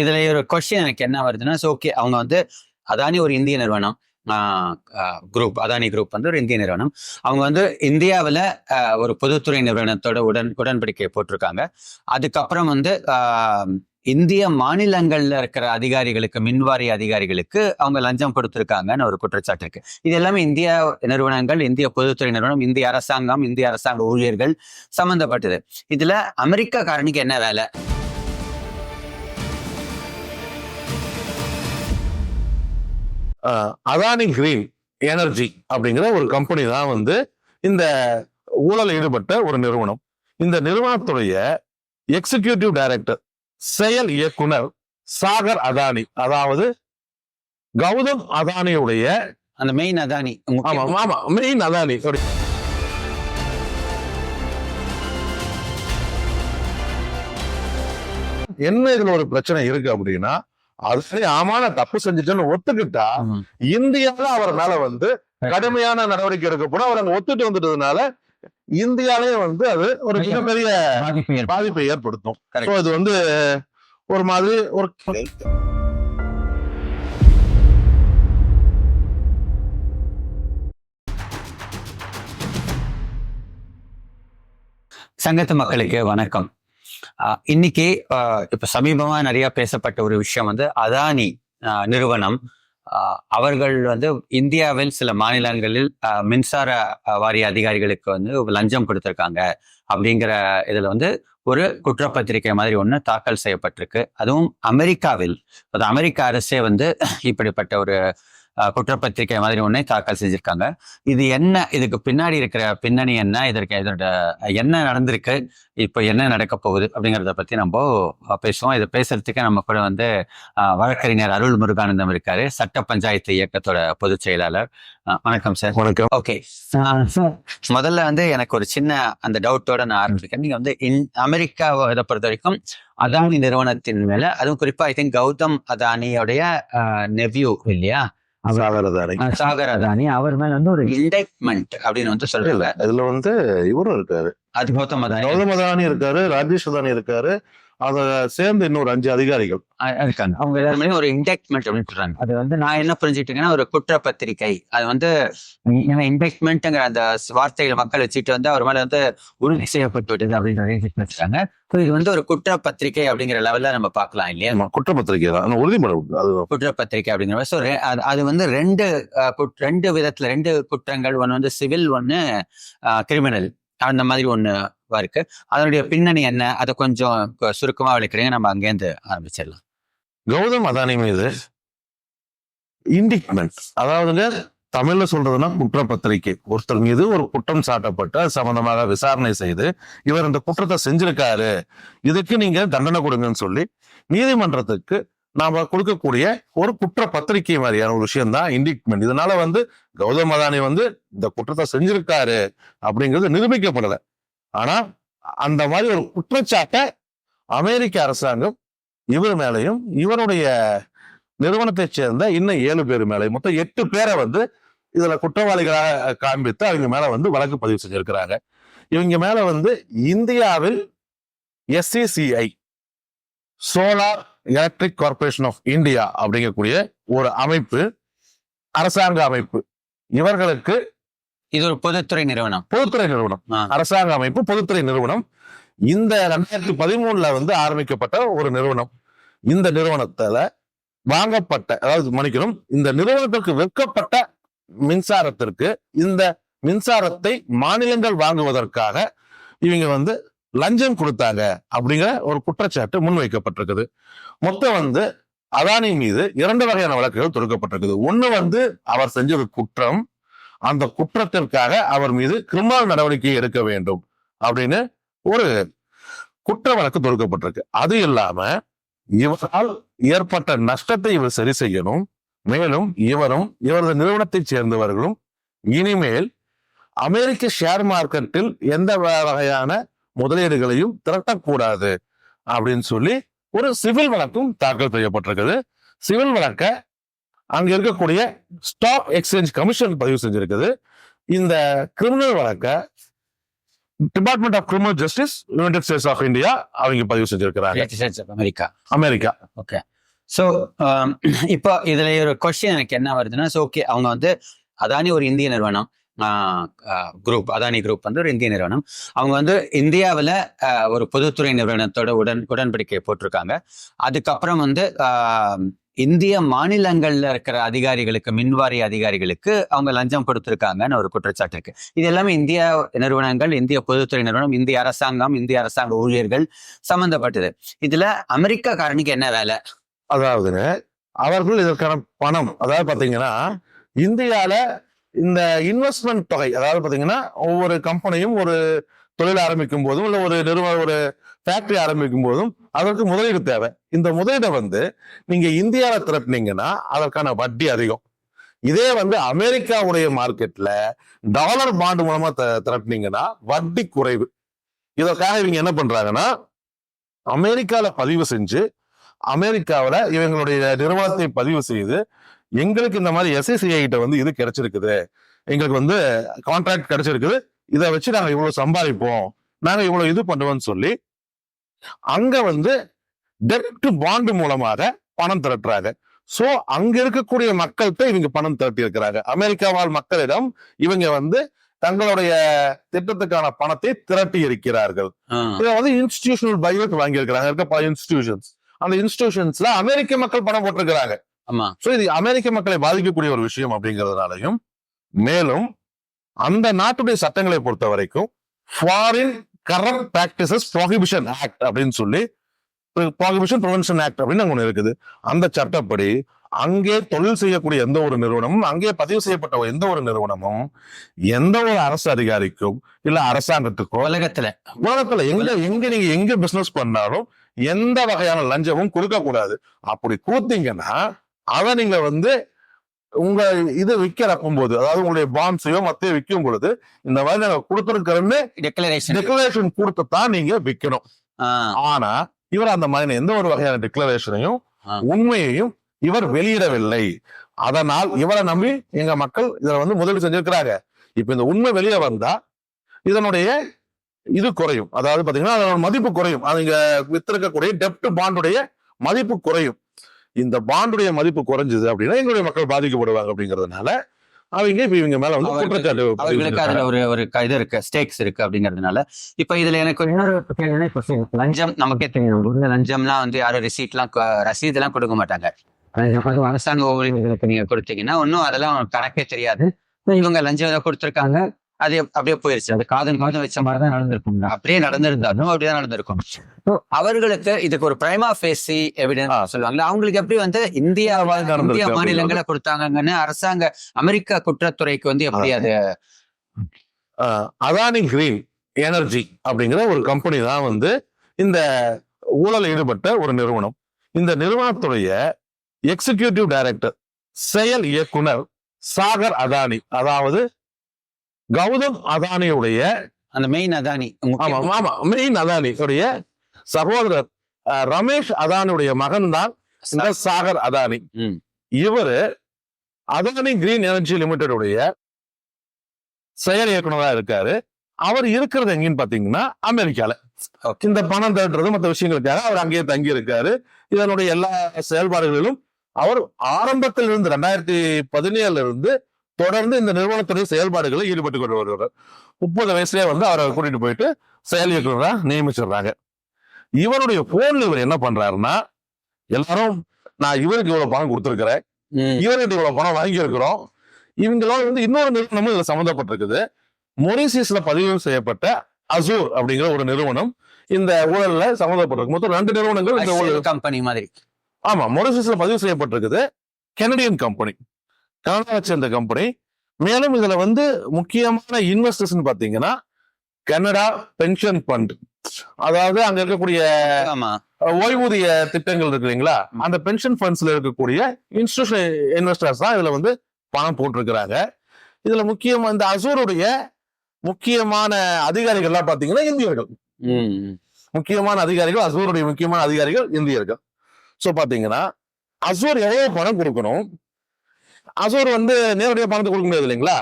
இதுல ஒரு கொஸ்டின் எனக்கு என்ன வருதுன்னா ஸோ ஓகே அவங்க வந்து அதானி ஒரு இந்திய நிறுவனம். குரூப் அதானி குரூப் வந்து ஒரு இந்திய நிறுவனம். அவங்க வந்து இந்தியாவில் ஒரு பொதுத்துறை நிறுவனத்தோட உடன் உடன்படிக்கை போட்டிருக்காங்க. அதுக்கப்புறம் வந்து இந்திய மாநிலங்கள்ல இருக்கிற அதிகாரிகளுக்கு மின்வாரிய அதிகாரிகளுக்கு அவங்க லஞ்சம் கொடுத்துருக்காங்கன்னு ஒரு குற்றச்சாட்டு இருக்கு. இது எல்லாமே இந்திய நிறுவனங்கள் இந்திய பொதுத்துறை நிறுவனம் இந்திய அரசாங்கம் இந்திய அரசாங்க ஊழியர்கள் சம்பந்தப்பட்டது. இதுல அமெரிக்கா காரணிக்கு என்ன வேலை? அதானி கிரீன் எனர்ஜி அப்படிங்கிற ஒரு கம்பெனி தான் வந்து இந்த ஊழல் ஈடுபட்ட ஒரு நிறுவனம் இந்த நிறுவனத்துடைய எக்ஸிகியூட்டிவ் டைரக்டர் செயல் இயக்குனர் சாகர் அதானி அதாவது கௌதம் அதானியுடைய அந்த மெயின் அதானி ஆமா ஆமா மெயின் அதானி. என்ன இதுல ஒரு பிரச்சனை இருக்கு அப்படின்னா அது சரி ஆமா நான் தப்பு செஞ்சுட்டேன்னு ஒத்துக்கிட்டா. இந்தியால அவர் மேல வந்து கடுமையான நடவடிக்கை எடுக்கப்படும். அவர் அங்க ஒத்துட்டு வந்துட்டதுனால இந்தியாலே வந்து அது ஒரு மிகப்பெரிய பாதிப்பு ஏற்படுத்தும். இது வந்து ஒரு மாதிரி ஒரு சங்கத்து மக்களுக்கு வணக்கம். இன்னைக்கு இப்போ இப்ப சமீபமா நிறைய பேசப்பட்ட ஒரு விஷயம் வந்து அதானி நிறுவனம். அவர்கள் வந்து இந்தியாவில் சில மாநிலங்களில் மின்சார வாரிய அதிகாரிகளுக்கு வந்து லஞ்சம் கொடுத்துருக்காங்க. அப்படிங்கிற இதுல வந்து ஒரு குற்றப்பத்திரிகை மாதிரி ஒன்று தாக்கல் செய்யப்பட்டிருக்கு. அதுவும் அமெரிக்காவில். அது அமெரிக்க அரசே வந்து இப்படிப்பட்ட ஒரு குற்றப்பத்திரிகை மாதிரி ஒன்றை தாக்கல் செஞ்சிருக்காங்க. இது என்ன இதுக்கு பின்னாடி இருக்கிற பின்னணி என்ன இதற்கு இதோட என்ன நடந்திருக்கு இப்போ என்ன நடக்க போகுது அப்படிங்கிறத பத்தி நம்ம பேசுவோம். இதை பேசுறதுக்கு நம்ம கூட வந்து வழக்கறிஞர் அருள் முருகானந்தம் இருக்காரு சட்ட பஞ்சாயத்து இயக்கத்தோட பொதுச் செயலாளர். வணக்கம் சார். வணக்கம். ஓகே. முதல்ல வந்து எனக்கு ஒரு சின்ன அந்த டவுட்டோட நான் ஆரம்பிச்சிருக்கேன் நீங்க வந்து அமெரிக்காவை இதை பொறுத்த வரைக்கும் அதானி நிறுவனத்தின் மேல அதுவும் குறிப்பா ஐ திங்க் கௌதம் அதானியோடைய நெவ்யூ இல்லையா? சாகர் அதானி அஹ், சாகர் அதானி அவர் மேல வந்து ஒரு இண்டெக்ட்மெண்ட் அப்படின்னு வந்து சொல்றாங்க. இதுல வந்து இவரும் இருக்காரு. அது கௌதம் அதானி கௌதம் அதானி இருக்காரு ராஜேஷ் அதானி இருக்காரு. அத சேர்ந்து இன்னொரு அஞ்சு அதிகாரிகள். இருக்காங்க அவங்க எல்லாருமே ஒரு இண்டெக்ட்மெண்ட் அப்படின்னு சொல்றாங்க. அது வந்து நான் என்ன புரிஞ்சுக்கிட்டேன்னா ஒரு குற்றப்பத்திரிகை. அது வந்து ஏன்னா இண்டெக்ட்மெண்ட்ங்கிற அந்த வார்த்தைகளை மக்கள் வச்சுட்டு வந்து அவர் மேல வந்து உறுதி செய்யப்பட்டு விட்டது அப்படின்னு வச்சுருக்காங்க. ஸோ இது வந்து ஒரு குற்றப்பத்திரிகை அப்படிங்கிற லெவல்ல நம்ம பார்க்கலாம் இல்லையா? ஆமா, குற்றப்பத்திரிகை தான். உறுதிமொழி உண்டு. அது குற்றப்பத்திரிகை அப்படிங்கிற ஸோ அது வந்து ரெண்டு ரெண்டு விதத்துல ரெண்டு குற்றங்கள். ஒன்று வந்து சிவில் ஒன்று கிரிமினல் அந்த மாதிரி ஒன்று இருக்கு. அதனுடைய பின்னணி என்ன? அதை கொஞ்சம் சுருக்கமா விளக்கிறீங்க. நம்ம அங்கேருந்து ஆரம்பிச்சிடலாம். கௌதம் அதானி மீது இண்டிக்மெண்ட் அதாவதுங்க தமிழ்ல சொல்றதுன்னா குற்றப்பத்திரிகை. ஒருத்தர் மீது ஒரு குற்றம் சாட்டப்பட்டு அது சம்பந்தமாக விசாரணை செய்து இவர் இந்த குற்றத்தை செஞ்சிருக்காரு. இதுக்கு நீங்க தண்டனை கொடுங்கன்னு சொல்லி நீதிமன்றத்துக்கு நாம கொடுக்கக்கூடிய ஒரு குற்ற பத்திரிகை மாதிரியான ஒரு விஷயம் தான் இண்டிக்மெண்ட் இதனால வந்து கௌதம் அதானி வந்து இந்த குற்றத்தை செஞ்சிருக்காரு அப்படிங்கிறது நிரூபிக்கப்படலை. ஆனா அந்த மாதிரி ஒரு குற்றச்சாட்டை அமெரிக்க அரசாங்கம் இவர் மேலையும் இவருடைய நிறுவனத்தைச் சேர்ந்த இன்னும் ஏழு பேர் மேலையும் மொத்தம் எட்டு பேரை வந்து இதுல குற்றவாளிகளாக காண்பித்து அவங்க மேல வந்து வழக்கு பதிவு செஞ்சிருக்கிறாங்க. இவங்க மேல வந்து இந்தியாவில் SECI solar electric corporation of India அப்படிங்கக்கூடிய ஒரு அமைப்பு அரசாங்க அமைப்பு. இவர்களுக்கு இது ஒரு பொதுத்துறை நிறுவனம். பொதுத்துறை நிறுவனம். அரசாங்க அமைப்பு பொதுத்துறை நிறுவனம். இந்த ரெண்டாயிரத்தி பதிமூணுல வந்து ஆரம்பிக்கப்பட்ட ஒரு நிறுவனம். இந்த நிறுவனத்துல வாங்கப்பட்ட அதாவது மன்னிக்கணும் இந்த நிறுவனத்திற்கு விற்கப்பட்ட மின்சாரத்திற்கு இந்த மின்சாரத்தை மாநிலங்கள் வாங்குவதற்காக இவங்க வந்து லஞ்சம் கொடுத்தாங்க அப்படிங்கிற ஒரு குற்றச்சாட்டு முன்வைக்கப்பட்டிருக்குது. மொத்தம் வந்து அதானி மீது இரண்டு வகையான வழக்குகள் தொடுக்கப்பட்டிருக்குது. ஒண்ணு வந்து அவர் செஞ்ச ஒரு குற்றம் அந்த குற்றத்திற்காக அவர் மீது கிரிமினல் நடவடிக்கை எடுக்க வேண்டும் அப்படின்னு ஒரு குற்ற வழக்கு தொடுக்கப்பட்டிருக்கு. அது இல்லாம இவரால் ஏற்பட்ட நஷ்டத்தை இவர் சரி செய்யணும். மேலும் இவரும் இவரது நிறுவனத்தைச் சேர்ந்தவர்களும் இனிமேல் அமெரிக்க ஷேர் மார்க்கெட்டில் எந்த வகையான முதலீடுகளையும் திரட்டக்கூடாது அப்படின்னு சொல்லி ஒரு சிவில் வழக்கும் தாக்கல் செய்யப்பட்டிருக்குது. சிவில் வழக்க அங்க இருக்கக்கூடிய ஸ்டாக் எக்ஸ்சேஞ்ச் கமிஷன் பதிவு செஞ்சிருக்குது. இந்த கிரிமினல் வழக்க department of criminal justice united states of India அவங்க பதிவு செஞ்சிருக்கிறாங்க. அமெரிக்கா. அமெரிக்கா ஓகே ஸோ இப்போ இதுல ஒரு கொஸ்டின் எனக்கு என்ன வருதுன்னா ஸோ ஓகே அவங்க வந்து அதானி ஒரு இந்திய நிறுவனம் குரூப் அதானி குரூப் வந்து ஒரு இந்திய நிறுவனம். அவங்க வந்து இந்தியாவில் ஒரு பொதுத்துறை நிறுவனத்தோட உடன் உடன்படிக்கை போட்டிருக்காங்க. அதுக்கப்புறம் வந்து இந்திய மாநிலங்கள்ல இருக்கிற அதிகாரிகளுக்கு மின்வாரிய அதிகாரிகளுக்கு அவங்க லஞ்சம் கொடுத்துருக்காங்கன்னு ஒரு குற்றச்சாட்டு இருக்கு. இது எல்லாமே இந்திய நிறுவனங்கள் இந்திய பொதுத்துறை நிறுவனம் இந்திய அரசாங்கம் இந்திய அரசாங்க ஊழியர்கள் சம்பந்தப்பட்டது. இதுல காரணிக்கு என்ன வேலை? அதாவதுங்க அவர்கள் இதற்கான பணம் அதாவது பாத்தீங்கன்னா இந்தியால இந்த இன்வெஸ்ட்மெண்ட் தொகை அதாவது பாத்தீங்கன்னா ஒவ்வொரு கம்பெனியும் ஒரு தொழில் ஆரம்பிக்கும் போதும் இல்ல ஒரு நிறுவன ஒரு ஃபேக்டரி ஆரம்பிக்கும் போதும் அதற்கு முதலீடு தேவை. இந்த முதலீடை வந்து நீங்க இந்தியாவில் திரட்டினீங்கன்னா அதற்கான வட்டி அதிகம். இதே வந்து அமெரிக்காவுடைய மார்க்கெட்ல டாலர் பாண்டு மூலமா த- திரட்டினீங்கன்னா வட்டி குறைவு. இதற்காக இவங்க என்ன பண்றாங்கன்னா அமெரிக்கால பதிவு செஞ்சு அமெரிக்காவில் இவங்களுடைய நிறுவனத்தை பதிவு செய்து எங்களுக்கு இந்த மாதிரி எஸ்எஸ்சிஐ கிட்ட வந்து இது கிடைச்சிருக்குது. எங்களுக்கு வந்து கான்ட்ராக்ட் கிடைச்சிருக்குது. இதை வச்சு நாங்கள் இவ்வளோ சம்பாதிப்போம். நாங்கள் இவ்வளோ இது பண்ணுவோம்னு சொல்லி அங்க வந்து டெப்ட் பாண்டு மூலமாக பணம் திரட்டுறாங்க சோ அங்க இருக்கக்கூடிய மக்கள்கிட்ட இவங்க பணம் திரட்டி இருக்கிறாங்க அமெரிக்கா வாழ் மக்களிடம் இவங்க வந்து தங்களுடைய திட்டத்துக்கான பணத்தை திரட்டி இருக்கிறார்கள் இதை வந்து இன்ஸ்டிடியூஷனல் பைவேட் வாங்கியிருக்கிறாங்க. இருக்க பல இன்ஸ்டிடியூஷன்ஸ் அந்த இன்ஸ்டிடியூஷன்ஸ்ல அமெரிக்க மக்கள் பணம் போட்டிருக்கிறாங்க. ஆமா. சோ இது அமெரிக்க மக்களை பாதிக்கக்கூடிய ஒரு விஷயம் அப்படிங்கிறதுனாலையும் மேலும் அந்த நாட்டுடைய சட்டங்களை பொறுத்த வரைக்கும் foreign corrupt practices prohibition act அப்படின்னு சொல்லி ப்ராஹிபிஷன் ப்ரிவென்ஷன் ஆக்ட் அப்படின்னு அங்க ஒண்ணு இருக்குது. அந்த சட்டப்படி அங்கே தொழில் செய்யக்கூடிய எந்த ஒரு நிறுவனமும் அங்கே பதிவு செய்யப்பட்ட எந்த ஒரு நிறுவனமும் எந்த ஒரு அரசு அதிகாரிக்கும் இல்ல அரசாங்கத்துக்கோ உலகத்துல. உலகத்துல எங்க எங்க நீங்க எங்க பிசினஸ் பண்ணாலும் எந்த வகையான லஞ்சமும் கொடுக்க கூடாது அப்படி கொடுத்தீங்கன்னா அதை நீங்க வந்து உங்க இது விற்கிறக்கும் போது அதாவது உங்களுடைய பாண்ட்ஸையோ மத்தையோ விற்கும் பொழுது இந்த மாதிரி நாங்க கொடுத்துருக்கிறோம்னு டெக்ளரேஷன் டிக்ளரேஷன் கொடுத்துத்தான் நீங்க விற்கணும் ஆனா இவர் அந்த மாதிரி எந்த ஒரு வகையான டிக்ளரேஷனையும். உண்மையையும் இவர் வெளியிடவில்லை. அதனால் இவரை நம்பி எங்க மக்கள் இதுல வந்து முதலீடு செஞ்சிருக்கிறாங்க. இப்ப இந்த உண்மை வெளியே வந்தா இதனுடைய இது குறையும். அதாவது பாத்தீங்கன்னா அதோட மதிப்பு குறையும். அது இங்க வித்திருக்கக்கூடிய டெப்ட் பாண்டுடைய மதிப்பு குறையும். இந்த பாண்டுடைய மதிப்பு குறைஞ்சது அப்படின்னா எங்களுடைய மக்கள் பாதிக்கப்படுவாங்க அப்படிங்கறதுனால அவங்க இப்ப இவங்க மேல வந்து குற்றச்சாட்டு அவர்களுக்கு. அதுல ஒரு ஒரு இது இருக்கு ஸ்டேக்ஸ் இருக்கு அப்படிங்கறதுனால. இப்ப இதுல எனக்கு இன்னொரு இப்ப லஞ்சம் நமக்கே தெரியும். ஒரு லஞ்சம்லாம் வந்து யாரும் ரிசீட்லாம் ரசீது எல்லாம் கொடுக்க மாட்டாங்க. அரசாங்க ஊழியர்களுக்கு நீங்க கொடுத்தீங்கன்னா ஒன்றும் அதெல்லாம் கணக்கே தெரியாது. இவங்க லஞ்சம் ஏதோ கொடுத்துருக்காங்க. அது அப்படியே போயிருச்சு. அது காதன் காதம் வச்ச மாதிரி தான் நடந்திருக்கும். அப்படியே நடந்திருந்தாலும் அப்படிதான் நடந்திருக்கும். அவர்களுக்கு இதுக்கு ஒரு பிரைமா ஃபேசி எவிடன்ஸ் சொல்லுவாங்கல்ல அவங்களுக்கு எப்படி வந்து இந்தியா இந்திய. மாநிலங்களை கொடுத்தாங்கன்னு அரசாங்க அமெரிக்கா குற்றத்துறைக்கு வந்து எப்படி அது? அதானி கிரீன் எனர்ஜி அப்படிங்கிற ஒரு கம்பெனி தான் வந்து இந்த ஊழல் ஈடுபட்ட ஒரு நிறுவனம். இந்த நிறுவனத்துடைய எக்ஸிகியூட்டிவ் டைரக்டர் செயல் இயக்குனர் சாகர் அதானி. அதாவது கௌதம் அதானியுடைய அந்த மெயின் அதானி ஆமா ஆமா மெயின் அதானியுடைய சகோதரர் ஆஹ் ரமேஷ் அதானியுடைய மகன் தான் சாகர் அதானி. இவரு அதானி கிரீன் எனர்ஜி லிமிடெட் உடைய செயல் இயக்குனரா இருக்காரு. அவர் இருக்கிறது எங்கன்னு பாத்தீங்கன்னா அமெரிக்கால. இந்த பணம் தட்டுறது மற்ற விஷயங்களுக்காக அவர் அங்கேயே தங்கி இருக்காரு இதனுடைய எல்லா செயல்பாடுகளிலும் அவர் ஆரம்பத்தில் இருந்து ரெண்டாயிரத்தி பதினேழுல இருந்து தொடர்ந்து இந்த நிறுவனத்துடைய செயல்பாடுகளில் ஈடுபட்டு கொண்டு வருகிறார் முப்பது வயசுலயே வந்து அவரை கூட்டிட்டு போயிட்டு செயல் இயக்குனரா நியமிச்சிடுறாங்க. இவருடைய போன்ல இவர் என்ன பண்றாருன்னா எல்லாரும் நான் இவருக்கு இவ்வளவு பணம் கொடுத்துருக்கிறேன். ம். இவர்கிட்ட இவ்வளவு பணம் வாங்கி இருக்கிறோம் இவங்களோட வந்து இன்னொரு நிறுவனமும் இதுல சம்மந்தப்பட்டிருக்குது. மொரிசியஸ்ல பதிவு செய்யப்பட்ட அசூர் அப்படிங்கிற ஒரு நிறுவனம் இந்த ஊழல்ல சம்மந்தப்பட்டிருக்கு. மொத்தம் ரெண்டு நிறுவனங்கள் இந்த ஊழல் கம்பெனி மாதிரி. ஆமா மொரிசியஸ்ல பதிவு செய்யப்பட்டிருக்குது. Canadian company. கனடாவை சேர்ந்த கம்பெனி மேலும் இதுல வந்து முக்கியமான இன்வெஸ்டர்ஸ் பாத்தீங்கன்னா கனடா பென்ஷன் ஃபண்ட் அதாவது அங்க இருக்கக்கூடிய ஓய்வூதிய திட்டங்கள் இருக்கு இல்லைங்களா? அந்த பென்ஷன் ஃபண்ட்ஸ்ல இருக்கக்கூடிய இன்ஸ்டியூஷன் இன்வெஸ்டர்ஸ் தான் இதுல வந்து பணம் போட்டிருக்கிறாங்க. இதுல முக்கியமா இந்த அசூருடைய முக்கியமான அதிகாரிகள்லாம் பாத்தீங்கன்னா இந்தியர்கள். முக்கியமான அதிகாரிகள் அசூருடைய முக்கியமான அதிகாரிகள் இந்தியர்கள். சோ பாத்தீங்கன்னா அசூர் எவ்வளவு பணம் கொடுக்கணும்? அசூர் வந்து நேரடியாக பணத்தை கொடுக்க முடியாது இல்லைங்களா?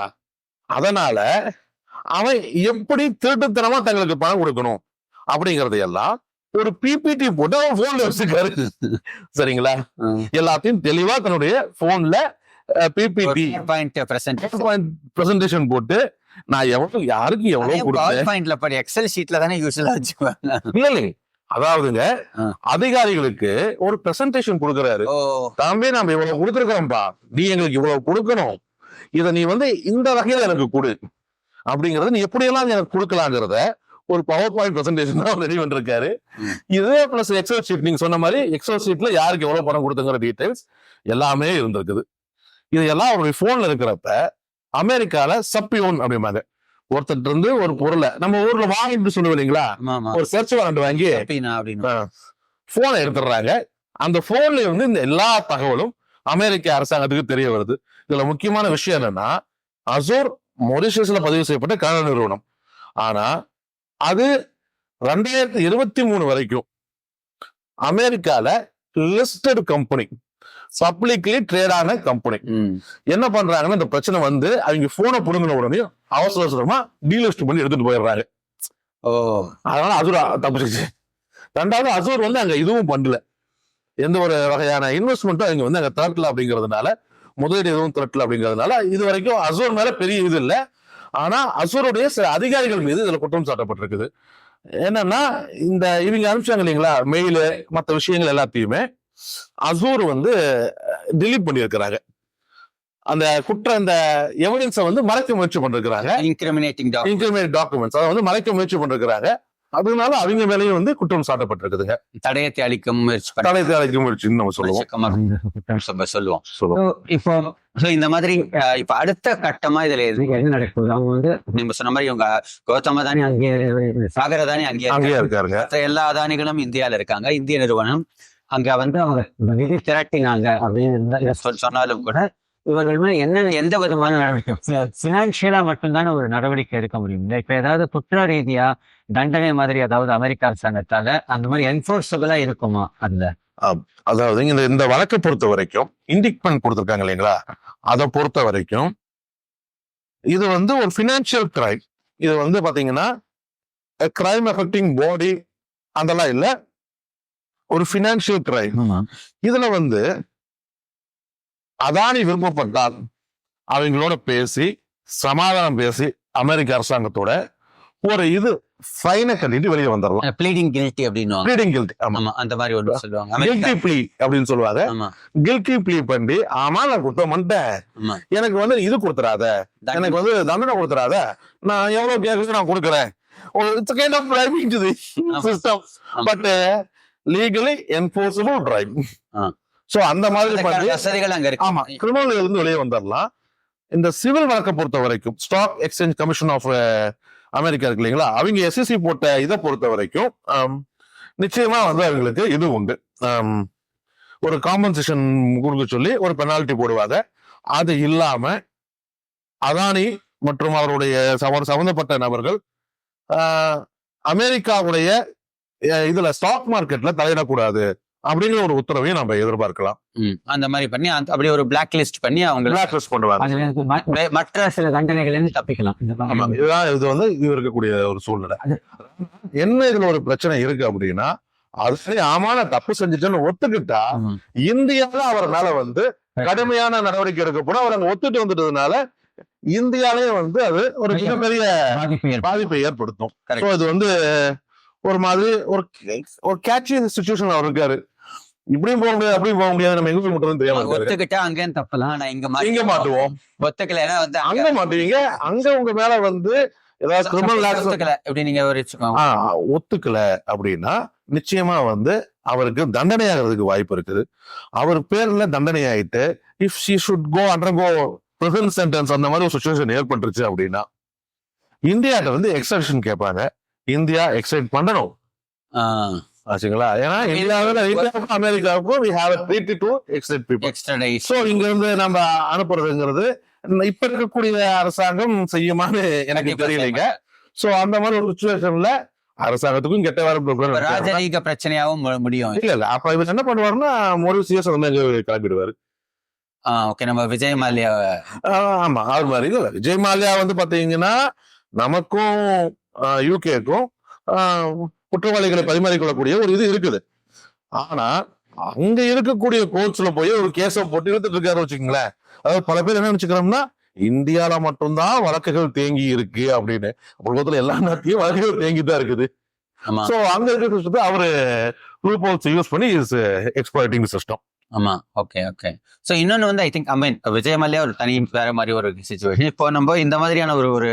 அதனால அவன் எப்படி திருட்டுத்தனமா தங்களுக்கு பணம் கொடுக்கணும் அப்படிங்கறது எல்லாம் ஒரு பிபிடி போட்டு அவன் போன்ல வச்சிருக்காரு. சரிங்களா? எல்லாத்தையும் தெளிவா தன்னுடைய போன்ல பிபிடி பிரசன்டேஷன் போட்டு நான் எவ்வளவு யாருக்கு எவ்வளவு கொடுத்தேன்? எக்ஸல் ஷீட்ல தானே வச்சுக்குவாங்க. இல்ல இல்ல அதாவதுங்க. அதிகாரிகளுக்கு ஒரு பிரசன்டேஷன் கொடுக்கறாரு. தம்பி நம்ம இவ்வளவு கொடுத்துருக்கோம்ப்பா. நீ எங்களுக்கு இவ்வளவு கொடுக்கணும். இத நீ வந்து இந்த வகையில எனக்கு கொடு. அப்படிங்கறது நீ எப்படியெல்லாம் எனக்கு கொடுக்கலாங்கிறத ஒரு பவர் பாயிண்ட் பிரசன்டேஷன் தான் ரெடி பண்ணிருக்காரு. இதே பிளஸ் எக்ஸல் ஷீட் நீங்க சொன்ன மாதிரி எக்ஸல் ஷீட்ல யாருக்கு எவ்வளவு பணம் கொடுத்துங்கிற டீடைல்ஸ் எல்லாமே இருந்திருக்குது. இது எல்லாம் அவருடைய போன்ல இருக்கிறப்ப அமெரிக்கால சப்பியோன் அப்படிம்பாங்க. ஒருத்தர் இருந்து ஒரு பொருளை. நம்ம ஊர்ல வாங்கிட்டு சொல்லுவோம் இல்லைங்களா? ஒரு சர்ச் வாரண்ட் வாங்கி போனை எடுத்துடுறாங்க. அந்த போன்ல இருந்து இந்த எல்லா தகவலும் அமெரிக்க அரசாங்கத்துக்கு தெரிய வருது. இதுல முக்கியமான விஷயம் என்னன்னா அசோர் மொரிஷியஸ்ல பதிவு செய்யப்பட்ட கனடா நிறுவனம். ஆனா அது ரெண்டாயிரத்தி இருபத்தி மூணு வரைக்கும் அமெரிக்கால லிஸ்டட் கம்பெனி பப்ளிக்லி ட்ரேடான கம்பெனி. என்ன பண்றாங்கன்னா இந்த பிரச்சனை வந்து அவங்க போனை புடுங்கின உடனே அவசர அவசரமா டீலிஸ்ட் பண்ணி எடுத்துட்டு போயிடுறாங்க. ஓ. அதனால அசூர் தப்பிச்சிச்சு ரெண்டாவது அசூர் வந்து அங்க இதுவும் பண்ணல. எந்த ஒரு வகையான இன்வெஸ்ட்மெண்ட்டும் அவங்க வந்து அங்க திரட்டல அப்படிங்கிறதுனால முதலீடு எதுவும் திரட்டல அப்படிங்கிறதுனால இது வரைக்கும் அசூர் மேல பெரிய இது இல்ல. ஆனா அசூருடைய சில அதிகாரிகள் மீது இதுல குற்றம் சாட்டப்பட்டிருக்குது. என்னன்னா இந்த இவங்க அனுப்பிச்சாங்க இல்லைங்களா மெயில் மற்ற விஷயங்கள் எல்லாத்தையுமே அசூர் வந்து delete பண்ணியிருக்கிறாங்க. அந்த குற்ற இந்த எவிடன்ஸை வந்து மறைக்க முயற்சி பண்ணிருக்கிறாங்க. இன்கிரிமினேட்டிங் இன்கிரிமினேட் டாக்குமெண்ட்ஸ் அதை வந்து மறைக்க முயற்சி பண்ணிருக்கிறாங்க. அதனால அவங்க மேலேயும் வந்து குற்றம் சாட்டப்பட்டிருக்குதுங்க. தடயத்தை அளிக்க முயற்சி தடயத்தை அழைக்க முயற்சின்னு நம்ம சொல்லுவோம். சொல்லுவோம். இப்போ so இந்த மாதிரி இப்ப அடுத்த கட்டமா இதுல எது? என்ன நடக்குது? அவங்க வந்து நீங்க சொன்ன மாதிரி இவங்க கௌதம தானே அங்கே சாகர தானே அங்கே இருக்காருங்க. மற்ற எல்லா அதானிகளும் இந்தியால இருக்காங்க. இந்திய நிறுவனம் அங்க வந்து அவங்க விதி திரட்டினாங்க அப்படின்னு சொல்- சொன்னாலும் கூட இவர்கள் மேல என்ன எந்த விதமான நடவடிக்கை பினான்சியலா மட்டும்தானே ஒரு நடவடிக்கை எடுக்க முடியும். இல்லை இப்ப ஏதாவது குற்ற ரீதியா தண்டனை மாதிரி அதாவது அமெரிக்க அரசாங்கத்தால அந்த மாதிரி என்போர்ஸபிளா இருக்குமா அந்த அதாவது இந்த இந்த வழக்கை பொறுத்த வரைக்கும் இண்டிக்மெண்ட் கொடுத்துருக்காங்க இல்லைங்களா? அதை பொறுத்த வரைக்கும் இது வந்து ஒரு ஃபினான்ஷியல் கிரைம் இது வந்து பாத்தீங்கன்னா கிரைம் அஃபெக்டிங் பாடி அதெல்லாம் இல்லை ஒரு ஃபினான்ஷியல் கிரைம் இதுல வந்து அதானி விருப்பப்பட்டால் அவங்களோட பேசி சமாதானம் பேசி அமெரிக்க அரசாங்கத்தோட ஒரு இது ஃபைனை கட்டிட்டு வெளியே வந்துடலாம் ப்ளீடிங் கில்ட்டி அப்படின்னு ப்ளீடிங் கில்ட்டி ஆமா. அந்த மாதிரி ஒன்று சொல்லுவாங்க. கில்ட்டி ப்ளீ அப்படின்னு சொல்லுவாங்க. கில்ட்டி ப்ளீ பண்ணி ஆமா நான் குற்றம் பண்ணிட்டேன் எனக்கு வந்து இது கொடுத்துறாத. எனக்கு வந்து தண்டனை கொடுத்துறாத. நான் எவ்வளவு கேட்குறது நான் கொடுக்குறேன். It's kind of. System. But legally enforceable drive. So அந்த மாதிரி ஆமா கிரிமினல் இருந்து வெளியே வந்துடலாம் இந்த சிவில் வழக்கை பொறுத்த வரைக்கும் stock exchange commission of America இருக்கு இல்லைங்களா? அவங்க எஸ்எஸ்சி போட்ட இதை பொறுத்த வரைக்கும் ஆம், நிச்சயமா வந்து அவங்களுக்கு இது உண்டு. ஒரு காம்பன்சேஷன் கொடுக்க சொல்லி ஒரு பெனால்டி போடுவாங்க. அது இல்லாம அதானி மற்றும் அவருடைய சம- சம்பந்தப்பட்ட நபர்கள் அமெரிக்காவுடைய இதுல ஸ்டாக் மார்க்கெட்ல தலையிடக்கூடாது அப்படிங்கிற ஒரு உத்தரவையும் நம்ம எதிர்பார்க்கலாம். அந்த மாதிரி பண்ணி அந்த- அப்படியே ஒரு பிளாக் லிஸ்ட் பண்ணி அவங்க பிளாக் லிஸ்ட் பண்ணுவாங்க மற்ற சில தண்டனைகள் இருந்து தப்பிக்கலாம். இதுதான் இது வந்து இது இருக்கக்கூடிய ஒரு சூழ்நிலை. என்ன இதுல ஒரு பிரச்சனை இருக்கு அப்படின்னா அது சரி ஆமா நான் தப்பு செஞ்சுட்டேன்னு ஒத்துக்கிட்டா. இந்தியால அவர் மேல வந்து கடுமையான நடவடிக்கை எடுக்கப்படும் அவர் அங்க ஒத்துட்டு வந்துட்டதுனால இந்தியாலயும் வந்து அது ஒரு மிகப்பெரிய பாதிப்பு ஏற்படுத்தும். இது வந்து ஒரு மாதிரி ஒரு ஒரு கேட்சி சுச்சுவேஷன் அவர் இருக்காரு. இப்படியும் போக முடியாது அப்படியும் போக முடியாது. நம்ம எங்க போய் முட்டுறதுன்னு தெரியாம ஒத்துக்கிட்டா அங்கேயும் தப்பலாம். ஆனா இங்க இங்க மாட்டுவோம் ஒத்துக்கலைன்னா வந்து அங்க மாட்டுவீங்க அங்க உங்க மேல வந்து ஏதாவது கிரிமினல் ஒத்துக்கல இப்படி நீங்க ஒத்துக்கல அப்படின்னா நிச்சயமா வந்து அவருக்கு தண்டனை ஆகிறதுக்கு வாய்ப்பு இருக்குது. அவர் பேர்ல தண்டனை ஆயிட்டு if she should go under go prison sentence அந்த மாதிரி ஒரு சுச்சுவேஷன் ஏற்பட்டுருச்சு அப்படின்னா இந்தியாட்ட வந்து எக்ஸ்டென்ஷன் கேட்பாங்க. இந்தியா எக்ஸ்டெண்ட் பண்ணணும். ஆச்சுங்களா? ஏன்னா இந்தியாவில் இந்தியாவுக்கும் அமெரிக்காவுக்கும் we have a treaty to extend people. Extradite so இங்க இருந்து நம்ம அனுப்புறதுங்கிறது இப்ப இருக்கக்கூடிய அரசாங்கம் செய்யுமான்னு எனக்கு தெரியலைங்க. சோ அந்த மாதிரி ஒரு சுச்சுவேஷன்ல அரசாங்கத்துக்கும் கெட்ட வரப்பு ராஜரீக பிரச்சனையாவும் முடியும். இல்ல இல்ல. அப்ப இவர் என்ன பண்ணுவாருன்னா ஒரு சிஎஸ் வந்து அங்க கிளம்பிடுவாரு. ஓகே. நம்ம விஜய் மால்யா ஆமா. அவர் மாதிரி. இல்ல. விஜய் மால்யா வந்து பாத்தீங்கன்னா நமக்கும் யூகேக்கும் குற்றவாளிகளை பரிமாறிக்கொள்ளக்கூடிய ஒரு இது இருக்குது. ஆனா அங்க இருக்கக்கூடிய கோர்ட்ஸ்ல போய் ஒரு கேஸை போட்டு இழுத்துட்டு இருக்காரு வச்சுக்கோங்களேன். அதாவது பல பேர் என்ன நினைச்சுக்கிறோம்னா இந்தியால மட்டும்தான் வழக்குகள் தேங்கி இருக்கு அப்படின்னு. உலகத்துல எல்லா நாட்டிலையும் வழக்குகள் தேங்கி தான் இருக்குது. ஆமா. சோ அங்க இருக்கிற சிஸ்டத்தை அவரு லூப் யூஸ் பண்ணி இஸ் எக்ஸ்பிளாய்டிங் சிஸ்டம் ஆமா. ஓகே ஓகே ஸோ இன்னொன்று வந்து ஐ திங்க் ஐ மீன் விஜயமல்லையா ஒரு தனி வேற மாதிரி ஒரு சுச்சுவேஷன் இப்போ நம்ம இந்த மாதிரியான ஒரு ஒரு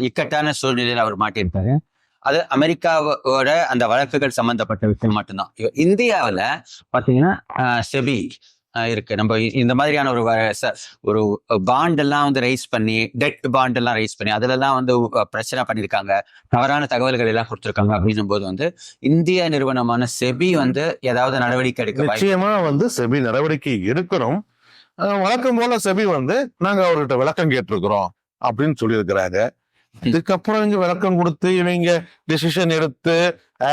இக்கட்டான சூழ்நிலையில் அவர் மாட்டியிருக்காரு. அது அமெரிக்காவோட அந்த வழக்குகள் சம்பந்தப்பட்ட விஷயம் மட்டும்தான். இந்தியாவில் பார்த்தீங்கன்னா செபி இருக்கு. நம்ம இந்த மாதிரியான ஒரு வ- ச- ஒரு பாண்ட் எல்லாம் வந்து ரைஸ் பண்ணி டெட் பாண்ட் எல்லாம் ரைஸ் பண்ணி அதுலலாம் வந்து பிரச்சனை பண்ணியிருக்காங்க. தவறான தகவல்கள் எல்லாம் கொடுத்துருக்காங்க அப்படின்னும் போது வந்து இந்திய நிறுவனமான செபி வந்து ஏதாவது நடவடிக்கை எடுக்க நிச்சயமா வந்து செபி நடவடிக்கை எடுக்கிறோம் வழக்கம் போல செபி வந்து நாங்க அவர்கிட்ட விளக்கம் கேட்டிருக்கிறோம். அப்படின்னு சொல்லியிருக்கிறாங்க. இதுக்கப்புறம் இங்க விளக்கம் கொடுத்து இவங்க டிசிஷன் எடுத்து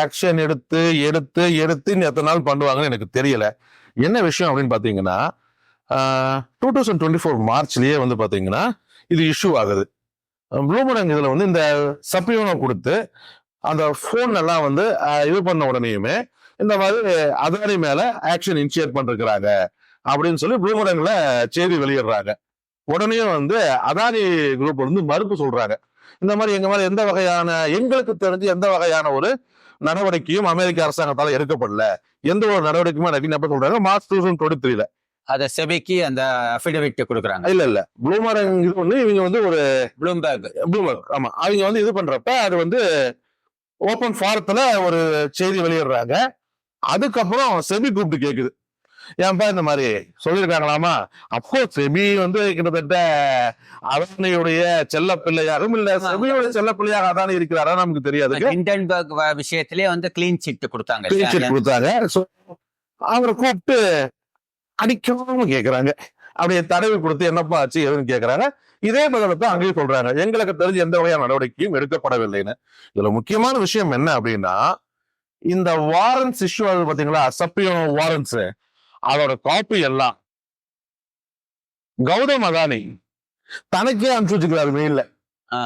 ஆக்ஷன் எடுத்து எடுத்து எடுத்து இன்னும் எத்தனை நாள் பண்ணுவாங்கன்னு எனக்கு தெரியல. என்ன விஷயம் அப்படின்னு பாத்தீங்கன்னா டூ தௌசண்ட் டுவெண்ட்டி ஃபோர் மார்ச்லயே வந்து பாத்தீங்கன்னா இது இஷ்யூ ஆகுது. ப்ளூமரங் இதுல வந்து இந்த சப்பியோனை கொடுத்து அந்த ஃபோன் எல்லாம் வந்து இது பண்ண உடனேயுமே இந்த மாதிரி அதானி மேல ஆக்ஷன் இனிஷியேட் பண்ணிருக்கிறாங்க அப்படின்னு சொல்லி ப்ளூமரங்ல செய்தி வெளியிடுறாங்க. உடனே வந்து அதானி குரூப் வந்து மறுப்பு சொல்றாங்க. இந்த மாதிரி எங்க மேல எந்த வகையான எங்களுக்கு தெரிஞ்சு எந்த வகையான ஒரு நடவடிக்கையும் அமெரிக்க அரசாங்கத்தால எடுக்கப்படல. எந்த ஒரு நடவடிக்கையுமே எப்ப சொல்றாங்க. மார்ச் டூ தௌசண்ட் டுவெண்ட்டி த்ரீல அதை செபிக்கு அந்த அஃபிடவிட் கொடுக்குறாங்க. இல்ல இல்ல. ப்ளூமரங் இது வந்து இவங்க வந்து ஒரு ப்ளூம்பர்க் ப்ளூமர்க் ஆமா. அவங்க வந்து இது பண்றப்ப அது வந்து ஓபன் ஃபாரத்துல ஒரு செய்தி வெளியிடுறாங்க. அதுக்கப்புறம் செபி கூப்பிட்டு கேக்குது. ஏன்பா இந்த மாதிரி சொல்லியிருக்காங்களாமா? அப்போ செபி வந்து கிட்டத்தட்ட அதானியுடைய செல்ல பிள்ளையாகவும் இல்ல செபியோட செல்ல பிள்ளையாக அதானி இருக்கிறாரா நமக்கு தெரியாது. ஹிண்டன்பர்க் விஷயத்திலே வந்து கிளீன் சிட் கொடுத்தாங்க. Sheet இல்லையா? கொடுத்தாங்க அவரை கூப்பிட்டு அடிக்காம கேக்குறாங்க. அப்படியே தடவி கொடுத்து என்னப்பா ஆச்சு எதுன்னு கேக்குறாங்க. இதே பதில தான் அங்கேயும் சொல்றாங்க. எங்களுக்கு தெரிஞ்சு எந்த வகையான நடவடிக்கையும் எடுக்கப்படவில்லைன்னு. இதுல முக்கியமான விஷயம் என்ன அப்படின்னா இந்த வாரன்ஸ் இஷ்யூ ஆகுது பாத்தீங்களா? சப்பியோ வாரன்ஸ் அதோட காப்பி எல்லாம் கௌதம் அதானி. தனக்கே அனுப்பிச்சு வச்சுக்கிறாரு மெயில்ல ஆ,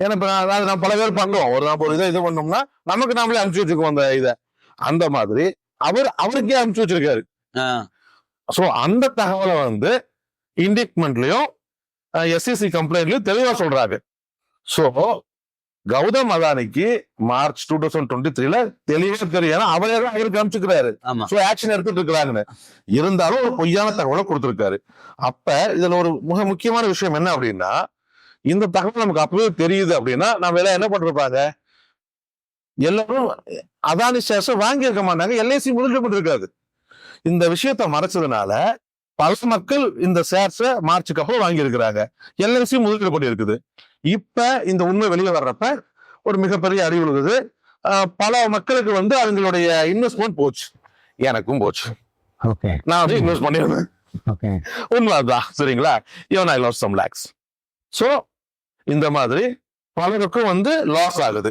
ஏன்னா இப்ப நான் அதாவது நான் பல பேர் பண்றோம். ஒரு நாள் ஒரு இதை இது பண்ணோம்னா நமக்கு நாமளே அனுப்பிச்சு வச்சுக்குவோம் அந்த இதை. அந்த மாதிரி அவர் அவருக்கே அனுப்பிச்சு வச்சிருக்காரு. ஆ, சோ அந்த தகவலை வந்து இண்டிக்மெண்ட்லயும் எஸ்சிசி கம்ப்ளைண்ட்லயும் தெளிவா சொல்றாரு. சோ கௌதம் அதானிக்கு மார்ச் டூ தௌசண்ட் டுவெண்ட்டி த்ரீல தெளிவா தெரியும். ஏன்னா அவரே தான் அவருக்கு அனுப்பிச்சுக்கிறாரு சோ ஆக்ஷன் எடுத்துட்டு இருக்கிறாங்கன்னு இருந்தாலும் ஒரு பொய்யான தகவலை கொடுத்திருக்காரு. அப்ப இதுல ஒரு மிக முக்கியமான விஷயம் என்ன அப்படின்னா இந்த தகவல் நமக்கு அப்பவே தெரியுது அப்படின்னா நம்ம எல்லாம் என்ன பண்ணிருப்பாங்க? எல்லாரும் அதானி ஷேர்ஸ் வாங்கி இருக்க மாட்டாங்க. எல்ஐசி முதலீடு பண்ணிருக்காது இந்த விஷயத்த மறைச்சதுனால பல மக்கள் இந்த ஷேர்ஸ மார்ச்சுக்கு அப்புறம் வாங்கி இருக்கிறாங்க எல்ஐசி முதலீடு பண்ணி இருக்குது இப்ப இந்த உண்மை வெளியே வர்றப்ப ஒரு மிகப்பெரிய விழுகுது ஆஹ் பல மக்களுக்கு வந்து அவங்களுடைய இன்வெஸ்ட்மெண்ட் போச்சு. எனக்கும் போச்சு. ஓகே நான் வந்து இன்வெஸ்ட் பண்ணியிருந்தேன். ஓகே உண்மை அதுதான் சரிங்களா? Even I lost some lakhs so இந்த மாதிரி பலருக்கும் வந்து லாஸ் ஆகுது.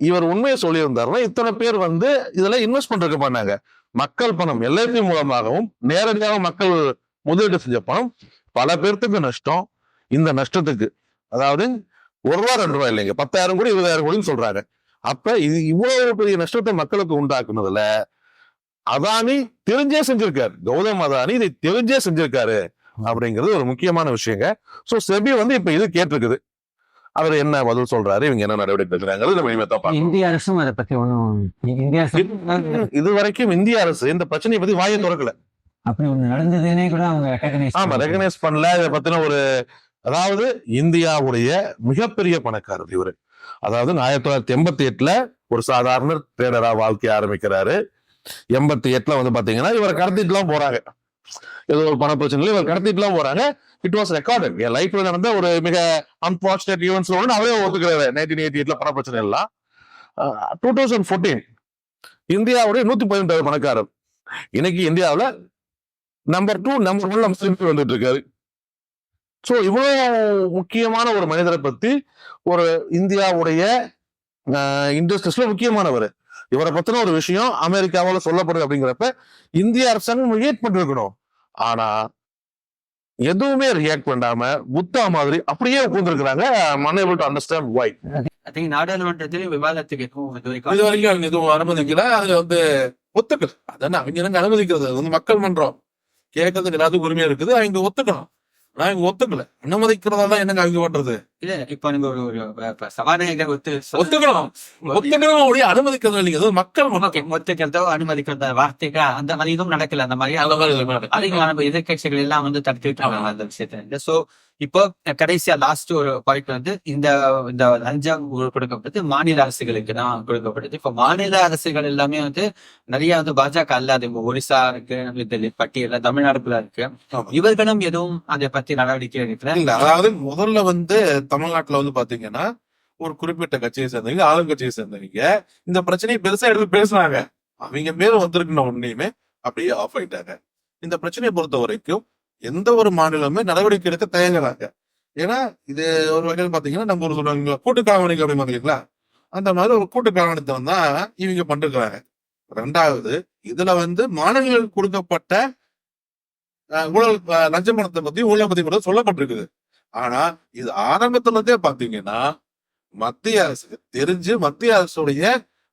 இவர் உண்மையை சொல்லியிருந்தாருன்னா இத்தனை பேர் வந்து இதுல இன்வெஸ்ட் பண்ணிருக்க மாட்டாங்க மக்கள் பணம் எல்ஐபி மூலமாகவும் நேரடியாக மக்கள் முதலீடு செஞ்ச பணம் பல பேர்த்துக்கு நஷ்டம். இந்த நஷ்டத்துக்கு அதாவது ஒரு ரூபா ரெண்டு ரூபா இல்லைங்க. பத்தாயிரம் கோடி இருபதாயிரம் கோடின்னு சொல்றாங்க அப்ப இது இவ்வளவு பெரிய நஷ்டத்தை மக்களுக்கு உண்டாக்குனதுல அதானி தெரிஞ்சே செஞ்சிருக்காரு. கௌதம் அதானி இதை தெரிஞ்சே செஞ்சிருக்காரு அப்படிங்கிறது ஒரு முக்கியமான விஷயங்க. சோ செபி வந்து இப்ப இது கேட்டிருக்குது. அவர் என்ன பதில் சொல்றாரு? இவங்க என்ன நடவடிக்கை எடுக்கிறாங்கிறது நம்ம இனிமே தான். இந்திய அரசும் அதை பத்தி ஒண்ணும் இந்திய அரசு இது வரைக்கும் இந்திய அரசு இந்த பிரச்சனையை பத்தி வாயை திறக்கல. அப்படி ஒண்ணு நடந்ததுன்னே கூட அவங்க ரெக்கக்னைஸ் ஆமா ரெகனைஸ் பண்ணல. இதை பத்தின ஒரு அதாவது இந்தியாவுடைய மிகப்பெரிய பணக்காரர் இவரு. அதாவது ஆயிரத்தி தொள்ளாயிரத்தி எண்பத்தி எட்டுல ஒரு சாதாரண ட்ரேடரா வாழ்க்கைய ஆரம்பிக்கிறாரு. எண்பத்தி எட்டுல வந்து பாத்தீங்கன்னா இவரை கடத்திட்டுலாம் போறாங்க. ஏதோ ஒரு பண பிரச்சனை இவர் கடத்திட்டுலாம் போறாங்க. இட் வாஸ் ரெக்கார்டட் என் லைஃப்ல நடந்த ஒரு மிக அன்பார்ச்சுனேட் ஈவெண்ட்ஸ் ஒன்று அவரே ஒத்துக்கிறாரு நைன்டீன் எயிட்டி எயிட்ல பண பிரச்சனை எல்லாம் டூ தௌசண்ட் ஃபோர்டீன் இந்தியாவுடைய நூத்தி பதினெட்டாவது பணக்காரர். இன்னைக்கு இந்தியாவில் நம்பர் டூ நம்பர் ஒன்ல முஸ்லீம் வந்துட்டு இருக்காரு. சோ இவ்வளவு முக்கியமான ஒரு மனிதரை பத்தி ஒரு இந்தியாவுடைய இண்டஸ்ட்ரீஸ்ல முக்கியமானவர். இவரை பத்தின ஒரு விஷயம் அமெரிக்காவால சொல்லப்படுது அப்படிங்கிறப்ப இந்திய அரசாங்கம் ஏட் பண்ணிருக்கணும். ஆனா எதுவுமே ரியாக்ட் பண்ணாம புத்தா மாதிரி அப்படியே உட்கார்ந்துருக்காங்க unable to understand why I think நாடாளுமன்றத்திலும் விவாதத்துக்கு எதுவும் இது வரைக்கும் எதுவும் அனுமதிக்கல. அது வந்து ஒத்துக்கல. அதானே அவங்க அனுமதிக்கிறது. அது வந்து மக்கள் மன்றம். கேட்கறதுக்கு எல்லாத்துக்கும் உரிமையா இருக்குது. அவங்க ஒத்துக்கணும். நான் இவங்க ஒத்துக்கல. அனுமதிக்கிறதா தான் என்னங்க அவங்க பண்றது இல்ல இப்போ நீங்க ஒரு ஒரு இப்ப சபாநாயகர் ஒத்து ஒத்துக்கணும். ஒத்துக்கணும் அப்படியே அனுமதிக்கிறது இல்லைங்க மக்கள் ஒத்துக்கிறதோ அனுமதிக்கிறதோ வார்த்தைகள் அந்த மாதிரி இதுவும் நடக்கல அந்த மாதிரி. அந்த மாதிரி நம்ம எதிர்கட்சிகள் எல்லாம் வந்து தடுத்துட்டு அந்த விஷயத்த சோ இப்போ கடைசியா லாஸ்ட் ஒரு பாயிண்ட் வந்து இந்த இந்த லஞ்சம் கொடுக்கப்பட்டது மாநில அரசுகளுக்கு தான் கொடுக்கப்பட்டது. இப்போ மாநில அரசுகள் எல்லாமே வந்து நிறைய வந்து பாஜக அல்லாது இப்போ ஒரிசா இருக்கு பட்டியல தமிழ்நாடுக்குள்ள இருக்கு. இவர்களும் எதுவும் அதை பத்தி நடவடிக்கை எடுக்கல. இல்ல அதாவது முதல்ல வந்து தமிழ்நாட்டுல வந்து பாத்தீங்கன்னா ஒரு குறிப்பிட்ட கட்சியை சேர்ந்தவங்க ஆளுங்கட்சியை சேர்ந்தவங்க இந்த பிரச்சனையை பெருசா எடுத்து பேசுனாங்க அவங்க மேல வந்திருக்குன ஒன்னையுமே அப்படியே ஆஃப் ஆயிட்டாங்க. இந்த பிரச்சனையை பொறுத்த வரைக்கும் எந்த ஒரு மாநிலமே நடவடிக்கை எடுக்க தயங்குறாங்க. ஏன்னா இது ஒரு வகையில் பாத்தீங்கன்னா நம்ம ஒரு சொல்லுவாங்க கூட்டு காவணிக்கு அப்படின்னு இல்லைங்களா அந்த மாதிரி ஒரு கூட்டு காவணத்தை தான் இவங்க பண்ணிருக்கிறாங்க. ரெண்டாவது இதுல வந்து மாநிலங்களுக்கு கொடுக்கப்பட்ட ஊழல் லஞ்ச பணத்தை பத்தி ஊழலை பத்தி கூட சொல்லப்பட்டிருக்குது. ஆனா இது ஆரம்பத்துல இருந்தே பாத்தீங்கன்னா மத்திய அரசுக்கு தெரிஞ்சு மத்திய அரசுடைய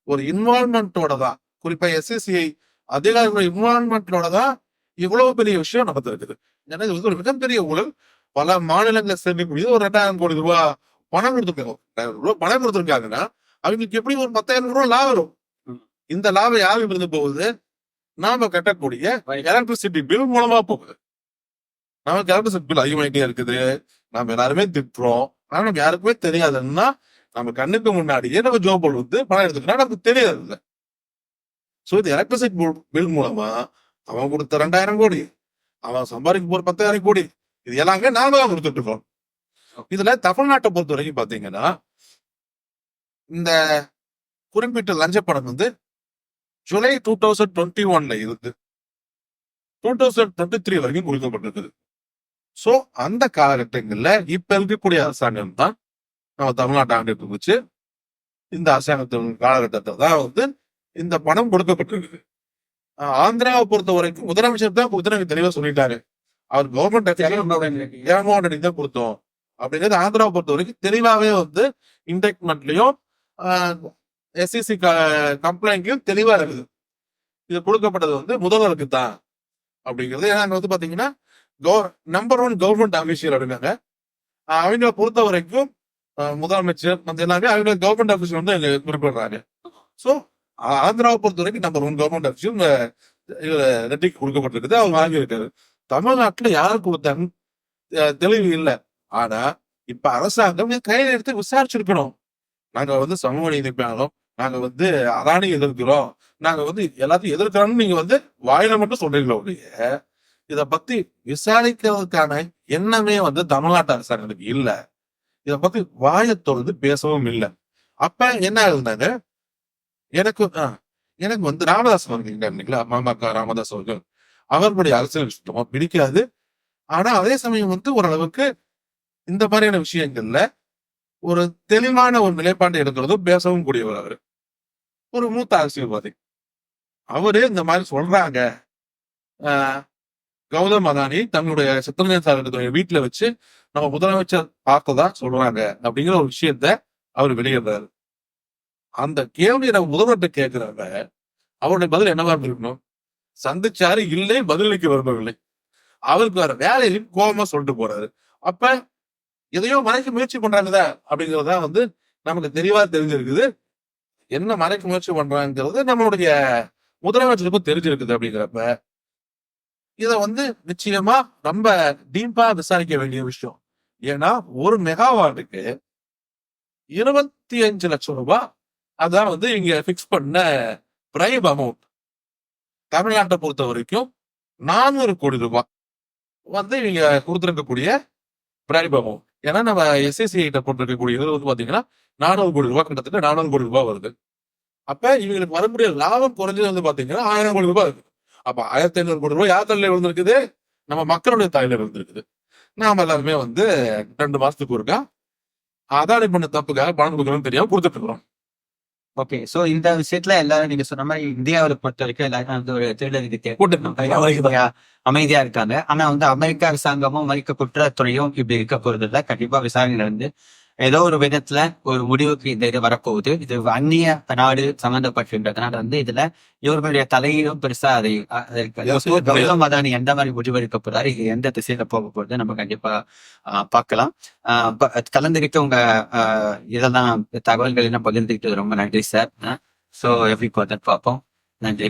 ஒரு இன்வால்மெண்டோட தான். குறிப்பா எஸ்எஸ்சிஐ அதிகாரிகளோட இன்வால்மெண்டோட தான் இவ்வளவு பெரிய விஷயம் நடந்திருக்குது ஏன்னா இது வந்து ஒரு மிகப்பெரிய ஊழல். பல மாநிலங்களை சேர்க்கக்கூடிய ஒரு ரெண்டாயிரம் கோடி ரூபாய் பணம் கொடுத்துருக்காங்க ரெண்டாயிரம் ரூபாய் பணம் கொடுத்துருக்காங்கன்னா அவங்களுக்கு எப்படி ஒரு பத்தாயிரம் ரூபாய் லாபம் வரும். இந்த லாபம் யாருக்கு இருந்து போகுது? நாம கட்டக்கூடிய எலக்ட்ரிசிட்டி பில் மூலமா போகுது. நமக்கு எலக்ட்ரிசிட்டி பில் அதிகமாயிட்டே இருக்குது. நம்ம எல்லாருமே திட்டுறோம். ஆனா நம்ம யாருக்குமே தெரியாதுன்னா நம்ம கண்ணுக்கு முன்னாடியே நம்ம ஜோபல் வந்து பணம் எடுத்துக்கிட்டா நமக்கு தெரியாது இல்ல சோ இது எலக்ட்ரிசிட்டி பில் மூலமா அவன் கொடுத்த ரெண்டாயிரம் கோடி அவன் சம்பாதிக்க போற பத்தாயிரம் கோடி இது எல்லாமே நாம தான் கொடுத்துட்டு இருக்கோம். இதுல தமிழ்நாட்டை பொறுத்த வரைக்கும் பாத்தீங்கன்னா இந்த குறிப்பிட்ட லஞ்ச படம் வந்து ஜூலை டூ தௌசண்ட் டுவெண்ட்டி ஒன்ல இருந்து டூ தௌசண்ட் டுவெண்ட்டி த்ரீ வரைக்கும் கொடுக்கப்பட்டிருக்குது. சோ அந்த காலகட்டங்கள்ல இப்ப இருக்கக்கூடிய அரசாங்கம் தான் நம்ம தமிழ்நாட்டை ஆண்டுட்டு இருந்துச்சு. இந்த அரசாங்கத்தின் காலகட்டத்தை தான் வந்து இந்த பணம் கொடுக்கப்பட்டிருக்கு ஆந்திராவை பொறுத்த வரைக்கும் முதலமைச்சர் தான் கொடுத்து தெளிவா சொல்லிட்டாரு. அவர் கவர்மெண்ட் ஜெகன்மோகன் ரெட்டி தான் கொடுத்தோம் அப்படிங்கிறது ஆந்திராவை பொறுத்த வரைக்கும் தெளிவாவே வந்து இன்டெக்மெண்ட்லயும் எஸ்சிசி கம்ப்ளைண்ட்லயும் தெளிவா இருக்குது. இது கொடுக்கப்பட்டது வந்து முதல்வருக்கு தான் அப்படிங்கிறது. ஏன்னா வந்து வந்து பாத்தீங்கன்னா நம்பர் ஒன் கவர்மெண்ட் அபிஷியல் இருக்காங்க. ஆஹ் அவங்கள பொறுத்த வரைக்கும் முதலமைச்சர் மத்த எல்லாமே அவங்க கவர்மெண்ட் அபிஷியல் வந்து குறிப்பிடுறாங்க. ஸோ ஆந்திராவை பொறுத்த வரைக்கும் நம்பர் ஒன் கவர்மெண்ட் அபிஷியல் ரெட்டிக்கு கொடுக்கப்பட்டிருக்குது அவர் வாங்கியிருக்காரு. தமிழ்நாட்டில் யாருக்கு கொடுத்தாங்க தெளிவு இல்லை. ஆனா இப்ப அரசாங்கம் கையில் கையில எடுத்து விசாரிச்சிருக்கணும். நாங்க வந்து சமூக நீதி பேணோம் நாங்க வந்து அதானி எதிர்க்கிறோம். நாங்க வந்து எல்லாத்தையும் எதிர்க்கிறோம்னு நீங்க வந்து வாயில மட்டும் சொல்றீங்களோ ஒழிய இத பத்தி விசாரிக்கிறதுக்கான எண்ணமே வந்து தமிழ்நாட்டு அரசாங்கத்துக்கு இல்ல. இத பத்தி வாயை தொடர்ந்து பேசவும் இல்லை. அப்ப என்ன ஆகுதுனாங்க எனக்கு ஆ, எனக்கு வந்து ராமதாஸ் அவர்கள் இருக்காரு ராமதாஸ் அவர்கள். அவர்களுடைய அரசியல் சுத்தமா பிடிக்காது. ஆனா அதே சமயம் வந்து ஓரளவுக்கு இந்த மாதிரியான விஷயங்கள்ல ஒரு தெளிவான ஒரு நிலைப்பாட்டை எடுக்கிறதும் பேசவும் கூடியவர் அவரு. ஒரு மூத்த அரசியல்வாதி. அவரு இந்த மாதிரி சொல்றாங்க. ஆஹ் கௌதம் அதானி தன்னுடைய சித்தரஞ்சன் சார் வீட்டுல வச்சு நம்ம முதலமைச்சர் பார்த்ததா சொல்றாங்க அப்படிங்கிற ஒரு விஷயத்த அவர் வெளியிடுறாரு. அந்த கேள்வியை நம்ம முதல்வர்கிட்ட கேட்கிறத அவருடைய பதில் என்னவா இருக்கணும் சந்திச்சாரு இல்லை பதிலளிக்க விரும்பவில்லை அவருக்கு வேற வேலையிலும் கோபமா சொல்லிட்டு போறாரு. அப்ப எதையோ மறைக்க முயற்சி பண்றாங்கதா அப்படிங்கிறதா வந்து நமக்கு தெளிவா தெரிஞ்சிருக்குது. என்ன மறைக்க முயற்சி பண்றாங்கிறது நம்மளுடைய முதலமைச்சருக்கும் தெரிஞ்சிருக்குது அப்படிங்கிறப்ப இதை வந்து நிச்சயமா ரொம்ப டீப்பா விசாரிக்க வேண்டிய விஷயம். ஏன்னா ஒரு மெகாவாட்டுக்கு இருபத்தி அஞ்சு லட்சம் ரூபாய் அதான் வந்து இங்க பிக்ஸ் பண்ண பிரைப் அமௌண்ட் தமிழ்நாட்டை பொறுத்த வரைக்கும் நானூறு கோடி ரூபாய் வந்து இவங்க கொடுத்துருக்கக்கூடிய பிரைப் அமௌண்ட் ஏன்னா நம்ம எஸ்எஸ்சி கிட்ட போட்டிருக்கக்கூடிய இது வந்து பாத்தீங்கன்னா நானூறு கோடி ரூபாய் கிட்டத்தட்ட நானூறு கோடி ரூபாய் வருது. அப்ப இவங்களுக்கு வரக்கூடிய லாபம் குறைஞ்சது வந்து பாத்தீங்கன்னா ஆயிரம் கோடி ரூபாய் இருக்கு அப்ப ஆயிரத்தி ஐநூறு கோடி ரூபாய் யார் தலையில விழுந்திருக்குது? நம்ம மக்களுடைய தலையில விழுந்திருக்குது. நாம எல்லாருமே வந்து ரெண்டு மாசத்துக்கு ஒருக்கா அதானி பண்ண தப்புக்காக பணம் கொடுக்கணும்னு தெரியாம கொடுத்துட்டு இருக்கிறோம். ஓகே சோ இந்த விஷயத்துல எல்லாரும் நீங்க சொன்ன மாதிரி இந்தியாவை பொறுத்த வரைக்கும் எல்லாரும் வந்து ஒரு திருட ரீதியா கூட்டு அமைதியா. இருக்காங்க. ஆனா வந்து அமெரிக்க அரசாங்கமும் அமெரிக்க குற்றத்துறையும் இப்படி இருக்க போறது இல்ல கண்டிப்பா விசாரணை வந்து ஏதோ ஒரு விதத்துல ஒரு முடிவுக்கு இந்த இது வரப்போகுது. இது அந்நிய நாடு சம்பந்தப்பட்டிருக்கிறதுனால வந்து இதுல இவர்களுடைய தலையீடும் பெருசா அதை. கௌதம் அதானி எந்த மாதிரி முடிவெடுக்க போறாரு இது எந்த திசையில போக போகுது நம்ம கண்டிப்பா பார்க்கலாம். கலந்துகிட்டு உங்க இதெல்லாம் தகவல்கள் எல்லாம் பகிர்ந்துக்கிட்டு ரொம்ப நன்றி சார். ஸோ எப்படி பார்த்தா பார்ப்போம். நன்றி.